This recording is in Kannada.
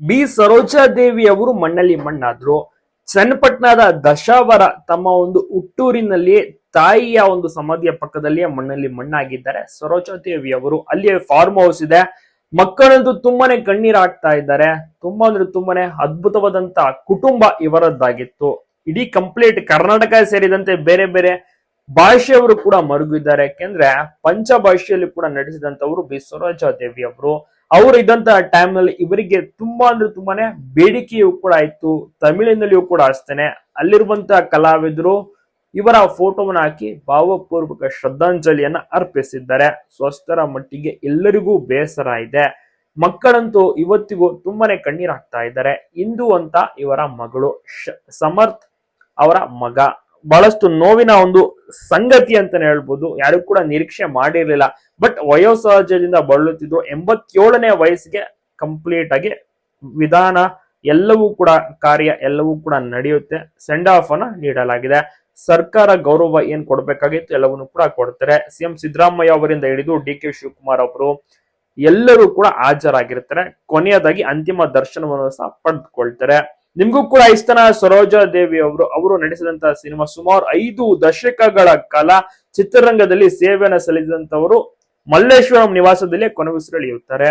ಬಿ ಸರೋಜಾದೇವಿ ಅವರು ಮಣ್ಣಲ್ಲಿ ಮಣ್ಣಾದ್ರು. ಚನ್ನಪಟ್ಟಣದ ದಶಾವರ ತಮ್ಮ ಒಂದು ಹುಟ್ಟೂರಿನಲ್ಲಿ ತಾಯಿಯ ಒಂದು ಸಮಾಧಿಯ ಪಕ್ಕದಲ್ಲಿಯೇ ಮಣ್ಣಲ್ಲಿ ಮಣ್ಣಾಗಿದ್ದಾರೆ. ಸರೋಜಾದೇವಿ ಅವರು ಅಲ್ಲಿ ಫಾರ್ಮ್ ಹೌಸ್ ಇದೆ. ಮಕ್ಕಳಂತೂ ತುಂಬಾನೇ ಕಣ್ಣೀರಾಗ್ತಾ ಇದ್ದಾರೆ. ತುಂಬಾ ಅಂದ್ರೆ ತುಂಬಾನೇ ಅದ್ಭುತವಾದಂತ ಕುಟುಂಬ ಇವರದ್ದಾಗಿತ್ತು. ಇಡೀ ಕಂಪ್ಲೀಟ್ ಕರ್ನಾಟಕ ಸೇರಿದಂತೆ ಬೇರೆ ಬೇರೆ ಭಾಷೆಯವರು ಕೂಡ ಮರುಗಿದ್ದಾರೆ. ಯಾಕೆಂದ್ರೆ ಪಂಚ ಭಾಷೆಯಲ್ಲಿ ಕೂಡ ನಡೆಸಿದಂತವರು ಬಿ ದೇವಿ ಅವರು ಅವರು ಇದ್ದಂತ ಟೈಮ್ನಲ್ಲಿ ಇವರಿಗೆ ತುಂಬಾ ಅಂದ್ರೆ ತುಂಬಾನೇ ಬೇಡಿಕೆಯೂ ಕೂಡ ಇತ್ತು. ತಮಿಳಿನಲ್ಲಿಯೂ ಕೂಡ ಅಷ್ಟೇನೆ. ಅಲ್ಲಿರುವಂತಹ ಕಲಾವಿದರು ಇವರ ಫೋಟೋವನ್ನು ಹಾಕಿ ಭಾವಪೂರ್ವಕ ಶ್ರದ್ಧಾಂಜಲಿಯನ್ನ ಅರ್ಪಿಸಿದ್ದಾರೆ. ಸ್ವಸ್ಥರ ಮಟ್ಟಿಗೆ ಎಲ್ಲರಿಗೂ ಬೇಸರ ಇದೆ. ಮಕ್ಕಳಂತೂ ಇವತ್ತಿಗೂ ತುಂಬಾನೇ ಕಣ್ಣೀರ್ ಹಾಕ್ತಾ ಇದ್ದಾರೆ. ಇಂದು ಅಂತ ಇವರ ಮಗಳು ಸಮರ್ಥ್ ಅವರ ಮಗ. ಬಹಳಷ್ಟು ನೋವಿನ ಒಂದು ಸಂಗತಿ ಅಂತಾನೆ ಹೇಳ್ಬೋದು. ಯಾರು ಕೂಡ ನಿರೀಕ್ಷೆ ಮಾಡಿರಲಿಲ್ಲ. ಬಟ್ ವಯೋಸಹಜದಿಂದ ಬಳಲುತ್ತಿದ್ದು ಎಂಬತ್ತೇಳನೇ ವಯಸ್ಸಿಗೆ ಕಂಪ್ಲೀಟ್ ಆಗಿ ವಿಧಾನ ಎಲ್ಲವೂ ಕೂಡ, ಕಾರ್ಯ ಎಲ್ಲವೂ ಕೂಡ ನಡೆಯುತ್ತೆ. ಸೆಂಡ್ ಆಫ್ ಅನ್ನ ನೀಡಲಾಗಿದೆ. ಸರ್ಕಾರ ಗೌರವ ಏನ್ ಕೊಡ್ಬೇಕಾಗಿತ್ತು ಎಲ್ಲವನ್ನು ಕೂಡ ಕೊಡ್ತಾರೆ. ಸಿಎಂ ಸಿದ್ದರಾಮಯ್ಯ ಅವರಿಂದ ಹಿಡಿದು ಡಿ ಕೆ ಶಿವಕುಮಾರ್ ಅವರು ಎಲ್ಲರೂ ಕೂಡ ಹಾಜರಾಗಿರ್ತಾರೆ. ಕೊನೆಯದಾಗಿ ಅಂತಿಮ ದರ್ಶನವನ್ನು ಸಹ ಪಡೆದುಕೊಳ್ತಾರೆ. ನಿಮ್ಗೂ ಕೂಡ ಐಸ್ತನ ಸರೋಜಾ ದೇವಿ ಅವರು ಅವರು ನಡೆಸಿದಂತಹ ಸಿನಿಮಾ ಸುಮಾರು ಐದು ದಶಕಗಳ ಕಾಲ ಚಿತ್ರರಂಗದಲ್ಲಿ ಸೇವೆಯನ್ನು ಸಲ್ಲಿಸಿದಂತವರು ಮಲ್ಲೇಶ್ವರಂ ನಿವಾಸದಲ್ಲಿ ಕೊನೆಯುಸಿರೆಳೆಯುತ್ತಾರೆ.